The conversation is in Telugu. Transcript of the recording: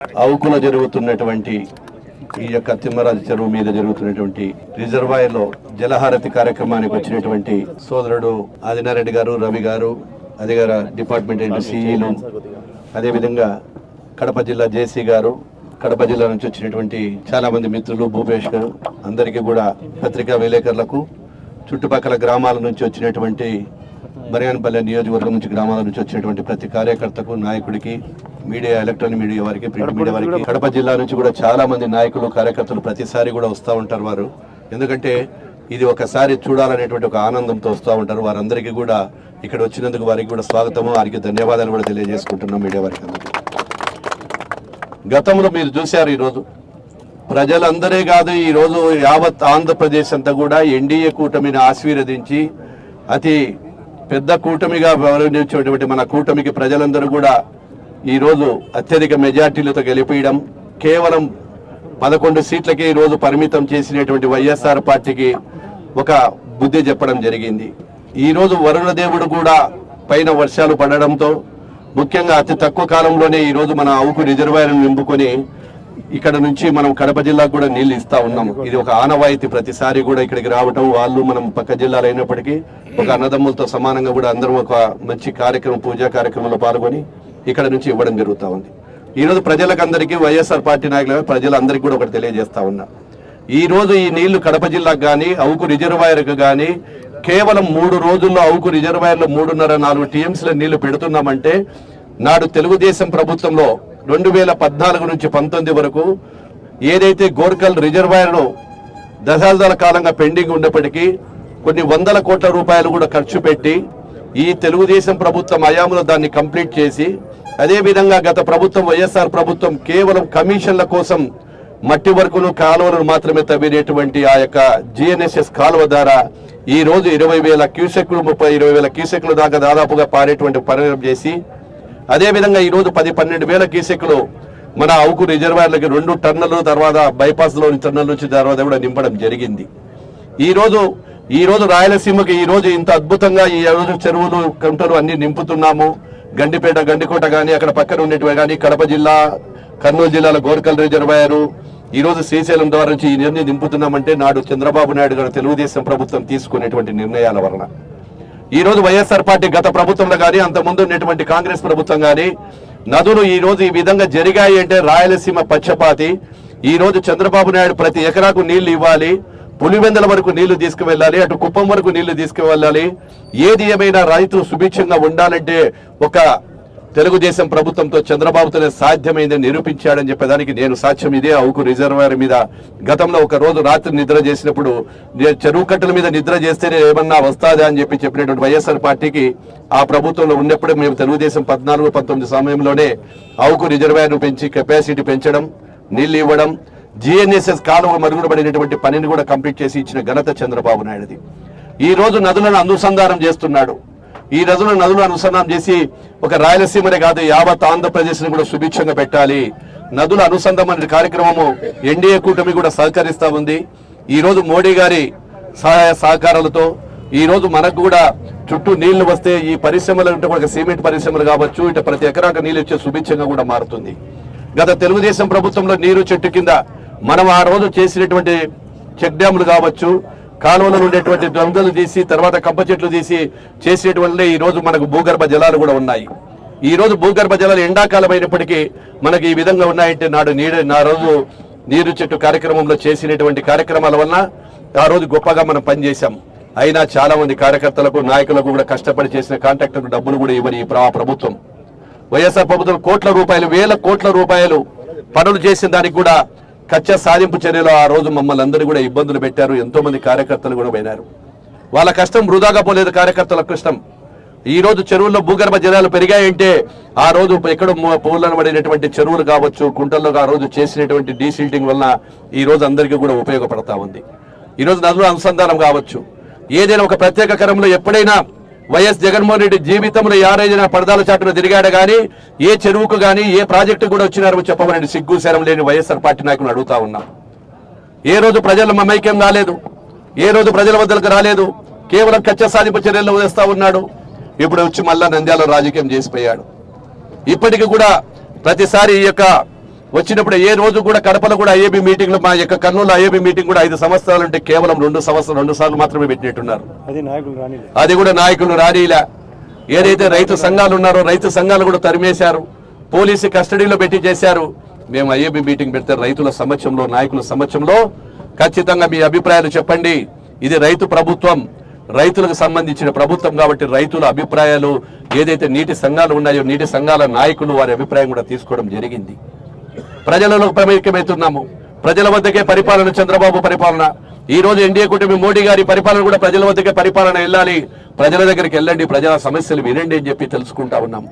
అవుకున జరుగుతున్నటువంటి ఈ యొక్క తిమ్మరాజు చెరువు మీద జరుగుతున్నటువంటి రిజర్వాయర్లో జలహారతి కార్యక్రమానికి వచ్చినటువంటి సోదరుడు ఆదినారెడ్డి గారు రవి గారు అధికార డిపార్ట్మెంట్ హెడ్ సిఈలు అదేవిధంగా కడప జిల్లా జేసీ గారు కడప జిల్లా నుంచి వచ్చినటువంటి చాలా మంది మిత్రులు భూపేష్ గారు అందరికీ కూడా పత్రికా విలేకరులకు చుట్టుపక్కల గ్రామాల నుంచి వచ్చినటువంటి బరియానపల్లె నియోజకవర్గం నుంచి గ్రామాల నుంచి వచ్చినటువంటి ప్రతి కార్యకర్తకు నాయకుడికి మీడియా ఎలక్ట్రానిక్ మీడియా వారికి ప్రింట్ మీడియా వారికి కడప జిల్లా నుంచి కూడా చాలా మంది నాయకులు కార్యకర్తలు ప్రతిసారి కూడా వస్తూ ఉంటారు వారు. ఎందుకంటే ఇది ఒకసారి చూడాలనేటువంటి ఒక ఆనందంతో వస్తూ ఉంటారు. వారందరికీ కూడా ఇక్కడ వచ్చినందుకు వారికి కూడా స్వాగతము. వారికి ధన్యవాదాలు కూడా తెలియజేసుకుంటున్నాం మీడియా వారికి అందరికీ. గతంలో మీరు చూశారు ఈరోజు. ప్రజలందరే కాదు ఈరోజు యావత్ ఆంధ్రప్రదేశ్ అంతా కూడా ఎన్డీఏ కూటమిని ఆశీర్వదించి అతి పెద్ద కూటమిగా వ్యవహరించేటువంటి మన కూటమికి ప్రజలందరూ కూడా ఈరోజు అత్యధిక మెజార్టీలతో గెలిపించడం కేవలం పదకొండు సీట్లకే ఈరోజు పరిమితం చేసినటువంటి వైఎస్ఆర్ పార్టీకి ఒక బుద్ధి చెప్పడం జరిగింది. ఈరోజు వరుణదేవుడు కూడా పైన వర్షాలు పడడంతో ముఖ్యంగా అతి తక్కువ కాలంలోనే ఈరోజు మన అవుకు రిజర్వాయర్ నింపుకొని ఇక్కడ నుంచి మనం కడప జిల్లాకు కూడా నీళ్ళు ఇస్తా ఉన్నాం. ఇది ఒక ఆనవాయితీ ప్రతిసారి కూడా ఇక్కడికి రావటం వాళ్ళు మనం పక్క జిల్లాలు అయినప్పటికీ ఒక అన్నదమ్ములతో సమానంగా కూడా అందరం ఒక మంచి కార్యక్రమం పూజా కార్యక్రమంలో పాల్గొని ఇక్కడ నుంచి ఇవ్వడం జరుగుతా ఉంది. ఈ రోజు ప్రజలకందరికీ వైఎస్ఆర్ పార్టీ నాయకుల ప్రజలందరికీ కూడా ఒకటి తెలియజేస్తా ఉన్నా. ఈ రోజు ఈ నీళ్ళు కడప జిల్లాకు కానీ అవుకు రిజర్వాయర్కు కానీ కేవలం మూడు రోజుల్లో అవుకు రిజర్వాయర్లో మూడున్నర నాలుగు టీఎంసీల నీళ్ళు పెడుతున్నామంటే నాడు తెలుగుదేశం ప్రభుత్వంలో రెండు వేల పద్నాలుగు నుంచి పంతొమ్మిది వరకు ఏదైతే గోర్కల్ రిజర్వాయర్లో దశాబ్దాల కాలంగా పెండింగ్ ఉన్నప్పటికీ కొన్ని వందల కోట్ల రూపాయలు కూడా ఖర్చు పెట్టి ఈ తెలుగుదేశం ప్రభుత్వం హయాంలో దాన్ని కంప్లీట్ చేసి అదే విధంగా గత ప్రభుత్వం వైఎస్ఆర్ ప్రభుత్వం కేవలం కమిషన్ల కోసం మట్టి వరకును కాలువలను మాత్రమే తవ్వినటువంటి ఆ యొక్క జిఎన్ఎస్ఎస్ కాలువ ద్వారా ఈ రోజు ఇరవై వేల క్యూసెక్లు ముప్పై ఇరవై వేల క్యూసెక్ల దాకా దాదాపుగా పారేటువంటి పరిణామం చేసి అదేవిధంగా ఈరోజు పది పన్నెండు వేల క్యూసెక్లు మన అవుకు రిజర్వాయర్లకి రెండు టన్నులు తర్వాత బైపాస్లోని టన్నుల నుంచి తర్వాత కూడా నింపడం జరిగింది. ఈరోజు ఈరోజు ఈ రోజు రాయలసీమకి ఈరోజు ఇంత అద్భుతంగా ఈ రోజు చెరువులు కంటలు అన్ని నింపుతున్నాము. గండిపేట గండికోట కానీ అక్కడ పక్కన ఉండేటివి కానీ కడప జిల్లా కర్నూలు జిల్లాలో గోర్కల్ రిజర్వాయరు ఈరోజు శ్రీశైలం ద్వారా నుంచి ఈ నిర్ణయం నింపుతున్నామంటే నాడు చంద్రబాబు నాయుడు గారు తెలుగుదేశం ప్రభుత్వం తీసుకునేటువంటి నిర్ణయాల వలన. ఈ రోజు వైఎస్ఆర్ పార్టీ గత ప్రభుత్వంలో కానీ అంత ముందు ఉన్నటువంటి కాంగ్రెస్ ప్రభుత్వం కానీ నదులు ఈ రోజు ఈ విధంగా జరిగాయి అంటే రాయలసీమ పక్షపాతి. ఈ రోజు చంద్రబాబు నాయుడు ప్రతి ఎకరాకు నీళ్ళు ఇవ్వాలి పులివెందల వరకు నీళ్ళు తీసుకువెళ్ళాలి అటు కుప్పం వరకు నీళ్ళు తీసుకువెళ్ళాలి. ఏది ఏమైనా రైతు సుభిక్షంగా ఉండాలంటే ఒక తెలుగుదేశం ప్రభుత్వంతో చంద్రబాబుతోనే సాధ్యమైందని నిరూపించాడని చెప్పేదానికి నేను సాక్ష్యం ఇదే. అవుకు రిజర్వాయర్ మీద గతంలో ఒక రోజు రాత్రి నిద్ర చేసినప్పుడు చెరువు కట్టల మీద నిద్ర చేస్తేనే ఏమన్నా వస్తాదా అని చెప్పి చెప్పినటువంటి వైఎస్ఆర్ పార్టీకి ఆ ప్రభుత్వంలో ఉన్నప్పుడు మేము తెలుగుదేశం పద్నాలుగు పంతొమ్మిది సమయంలోనే అవుకు రిజర్వాయర్ను పెంచి కెపాసిటీ పెంచడం నీళ్ళు ఇవ్వడం జిఎన్ఎస్ఎస్ కాలువ మరుగుడబడినటువంటి పనిని కూడా కంప్లీట్ చేసి ఇచ్చిన ఘనత చంద్రబాబు నాయుడుది. ఈ రోజు నదులను అనుసంధానం చేస్తున్నాడు. ఈ నదులను నదులను అనుసంధానం చేసి ఒక రాయలసీమనే కాదు యావత్ ఆంధ్రప్రదేశ్ని కూడా సుభిక్షంగా పెట్టాలి. నదుల అనుసంధానం అనే కార్యక్రమము ఎన్డీఏ కూటమి కూడా సహకరిస్తూ ఉంది. ఈ రోజు మోడీ గారి సహాయ సహకారాలతో ఈ రోజు మనకు కూడా చుట్టూ నీళ్ళు వస్తే ఈ పరిశ్రమలు ఉంటే ఒక సిమెంట్ పరిశ్రమలు కావచ్చు ఇటు ప్రతి ఎకరాకు నీళ్ళు ఇచ్చే సుభిక్షంగా కూడా మారుతుంది. గత తెలుగుదేశం ప్రభుత్వంలో నీరు చెట్టు కింద మనం ఆ రోజు చేసినటువంటి చెక్ డ్యాములు కావచ్చు కాలువలో ఉండేటువంటి దొంగలు తీసి తర్వాత కబ్బ చెట్లు తీసి చేసేటువంటి ఈ రోజు మనకు భూగర్భ జలాలు కూడా ఉన్నాయి. ఈ రోజు భూగర్భ జలాలు ఎండాకాలం అయినప్పటికీ మనకి ఈ విధంగా ఉన్నాయంటే నాడు నీడ నా రోజు నీరు చెట్టు కార్యక్రమంలో చేసినటువంటి కార్యక్రమాల వలన ఆ రోజు గొప్పగా మనం పనిచేశాం. అయినా చాలా మంది కార్యకర్తలకు నాయకులకు కూడా కష్టపడి చేసిన కాంట్రాక్టర్కు డబ్బులు కూడా ఇవ్వని ఈ ప్రభుత్వం. వైఎస్ఆర్ ప్రభుత్వం కోట్ల రూపాయలు వేల కోట్ల రూపాయలు పనులు చేసిన దానికి కూడా కచ్చ సాధింపు చర్యలో ఆ రోజు మమ్మల్ని అందరూ కూడా ఇబ్బందులు పెట్టారు. ఎంతో మంది కార్యకర్తలు కూడా పోయినారు. వాళ్ళ కష్టం వృధాగా పోలేదు కార్యకర్తల కష్టం. ఈ రోజు చెరువుల్లో భూగర్భ జలాలు పెరిగాయంటే ఆ రోజు ఎక్కడ పూలను పడినటువంటి చెరువులు కావచ్చు కుంటల్లో ఆ రోజు చేసినటువంటి డీసిల్టింగ్ వలన ఈ రోజు అందరికీ కూడా ఉపయోగపడతా ఉంది. ఈ రోజు నదుల అనుసంధానం కావచ్చు. ఏదైనా ఒక ప్రత్యేక కరంలో ఎప్పుడైనా వైఎస్ జగన్మోహన్ రెడ్డి జీవితంలో ఎవరైనా పడదాల చాటున తిరిగాడు కానీ ఏ చెరువుకు కానీ ఏ ప్రాజెక్టు కూడా వచ్చినారో చెప్పమని సిగ్గు శరం లేని వైఎస్ఆర్ పార్టీ నాయకులు అడుగుతా ఉన్నా. ఏ రోజు ప్రజల మమైక్యం రాలేదు ఏ రోజు ప్రజల వద్దకు రాలేదు కేవలం కచ్చ సాధింపు చర్యల్లో వేస్తా ఉన్నాడు. ఇప్పుడు వచ్చి మళ్ళా నంద్యాల రాజకీయం చేసిపోయాడు. ఇప్పటికి కూడా ప్రతిసారి ఈ యొక్క వచ్చినప్పుడు ఏ రోజు కూడా కడపలో కూడా ఐఏబీ మీటింగ్లు మా యొక్క కర్నూలు ఐఏబీ మీటింగ్ కూడా ఐదు సంవత్సరాలు అంటే కేవలం రెండు సంవత్సరాలు రెండు సార్లు మాత్రమే పెట్టినట్టున్నారు. అది కూడా నాయకులు రానీలా. ఏదైతే రైతు సంఘాలు ఉన్నారో రైతు సంఘాలు కూడా తరిమేశారు. పోలీసు కస్టడీలో పెట్టి చేశారు. మేము ఐఏబీ మీటింగ్ పెడితే రైతుల సమక్షంలో నాయకుల సమక్షంలో ఖచ్చితంగా మీ అభిప్రాయాలు చెప్పండి. ఇది రైతు ప్రభుత్వం రైతులకు సంబంధించిన ప్రభుత్వం కాబట్టి రైతుల అభిప్రాయాలు ఏదైతే నీటి సంఘాలు ఉన్నాయో నీటి సంఘాల నాయకులు వారి అభిప్రాయం కూడా తీసుకోవడం జరిగింది. ప్రజలలో ప్రమేకమవుతున్నాము ప్రజల వద్దకే పరిపాలన చంద్రబాబు పరిపాలన. ఈ రోజు ఎన్డీఏ కూటమి మోడీ గారి పరిపాలన కూడా ప్రజల వద్దకే పరిపాలన వెళ్ళాలి. ప్రజల దగ్గరికి వెళ్ళండి ప్రజల సమస్యలు వినండి అని చెప్పి తెలుసుకుంటా ఉన్నాము